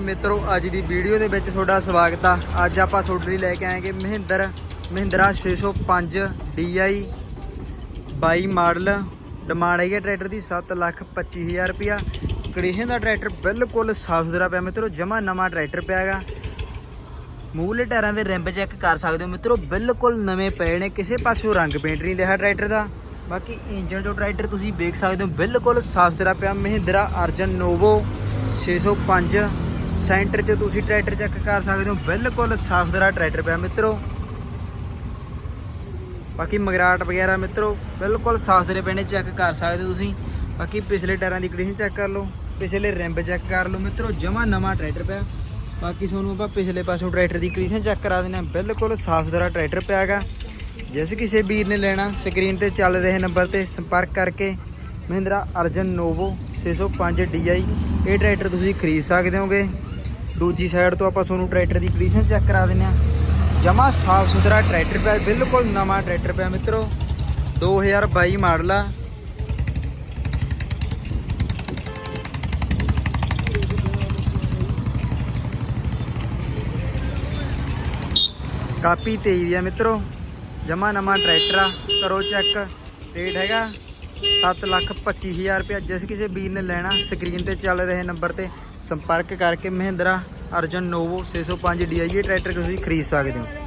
ਮਿੱਤਰੋ, ਅੱਜ ਦੀ ਵੀਡੀਓ ਦੇ ਵਿੱਚ ਤੁਹਾਡਾ ਸਵਾਗਤ ਆ। ਅੱਜ ਆਪਾਂ ਤੁਹਾਡੇ ਲਈ ਲੈ ਕੇ ਆਏਗੇ Mahindra, Mahindra 605 DI 22 model. Demand ਹੈਗੀ ਹੈ ਟਰੈਕਟਰ ਦੀ 725000 ਰੁਪਿਆ ਕੰਡੀਸ਼ਨ ਦਾ ਟਰੈਕਟਰ ਬਿਲਕੁਲ ਸਾਫ਼ ਸੁਥਰਾ ਪਿਆ ਮਿੱਤਰੋ, ਜਮਾ ਨਵਾਂ ਟਰੈਕਟਰ ਪਿਆ ਹੈਗਾ। ਮੂਹਲੇ ਟਾਇਰਾਂ ਦੇ ਰਿੰਬ ਚੈੱਕ ਕਰ ਸਕਦੇ ਹੋ ਮਿੱਤਰੋ, ਬਿਲਕੁਲ ਨਵੇਂ ਪਏ ਨੇ, ਕਿਸੇ ਪਾਸੋਂ ਰੰਗ ਪੇਂਟ ਨਹੀਂ ਲਿਆ ਟਰੈਕਟਰ ਦਾ। ਬਾਕੀ ਇੰਜਨ ਤੋਂ ਟਰੈਕਟਰ ਤੁਸੀਂ ਵੇਖ ਸਕਦੇ ਹੋ, ਬਿਲਕੁਲ ਸਾਫ਼ ਸੁਥਰਾ ਪਿਆ। ਮਹਿੰਦਰਾ ਅਰਜਨ ਨੋਵੋ 605 ਸੈਂਟਰ 'ਚ ਤੁਸੀਂ ਟਰੈਕਟਰ ਚੈੱਕ ਕਰ ਸਕਦੇ ਹੋ। ਬਿਲਕੁਲ ਸਾਫ਼ ਸੁਥਰਾ ਟਰੈਕਟਰ ਪਿਆ ਮਿੱਤਰੋ। ਬਾਕੀ ਮਗਰਾਟ ਵਗੈਰਾ ਮਿੱਤਰੋ, ਬਿਲਕੁਲ ਸਾਫ਼ ਸੁਥਰੇ ਪੈਣੇ, ਚੈੱਕ ਕਰ ਸਕਦੇ ਹੋ ਤੁਸੀਂ। ਬਾਕੀ ਪਿਛਲੇ ਟਾਇਰਾਂ ਦੀ ਕੰਡੀਸ਼ਨ ਚੈੱਕ ਕਰ ਲਓ, ਪਿਛਲੇ ਰਿੰਬ ਚੈੱਕ ਕਰ ਲਓ ਮਿੱਤਰੋ, ਜਮਾ ਨਵਾਂ ਟਰੈਕਟਰ ਪਿਆ। ਬਾਕੀ ਤੁਹਾਨੂੰ ਆਪਾਂ ਪਿਛਲੇ ਪਾਸੋਂ ਟਰੈਕਟਰ ਦੀ ਕੰਡੀਸ਼ਨ ਚੈੱਕ ਕਰਾ ਦਿੰਦੇ ਹਾਂ। ਬਿਲਕੁਲ ਸਾਫ਼ ਸੁਥਰਾ ਟਰੈਕਟਰ ਪਿਆ ਹੈਗਾ। ਜਿਸ ਕਿਸੇ ਵੀਰ ਨੇ ਲੈਣਾ ਸਕਰੀਨ ਤੇ ਚੱਲ ਰਹੇ ਨੰਬਰ ਤੇ ਸੰਪਰਕ ਕਰਕੇ ਮਹਿੰਦਰਾ ਅਰਜਨ ਨੋਵੋ 605 DI ਇਹ ਟਰੈਕਟਰ ਤੁਸੀਂ ਖਰੀਦ ਸਕਦੇ ਹੋਗੇ। ਦੂਜੀ ਸਾਈਡ ਤੋਂ ਆਪਾਂ ਤੁਹਾਨੂੰ ਟਰੈਕਟਰ ਦੀ ਕੰਡੀਸ਼ਨ ਚੈੱਕ ਕਰਾ ਦਿੰਦੇ ਹਾਂ। ਜਮਾ ਸਾਫ਼ ਸੁਥਰਾ ਟਰੈਕਟਰ ਪਿਆ, ਬਿਲਕੁਲ ਨਵਾਂ ਟਰੈਕਟਰ ਪਿਆ ਮਿੱਤਰੋ। 2022 ਮਾਡਲ ਆ। ਕਾਪੀ 23 ਦੀ ਆ ਮਿੱਤਰੋ। ਜਮਾ ਨਵਾਂ ਟਰੈਕਟਰ ਆ, ਕਰੋ ਚੈੱਕ ਰੇਟ ਹੈਗਾ 725000 ਰੁਪਇਆ ਜਿਸ ਕਿਸੇ ਵੀਰ ਨੇ ਲੈਣਾ, ਸਕਰੀਨ ਤੇ ਚੱਲ ਰਹੇ ਨੰਬਰ ਤੇ ਸੰਪਰਕ ਕਰਕੇ ਮਹਿੰਦਰਾ ਅਰਜਨ ਨੋਵੋ 605 DI ਇਹ ਟਰੈਕਟਰ ਤੁਸੀਂ ਖਰੀਦ ਸਕਦੇ ਹੋ।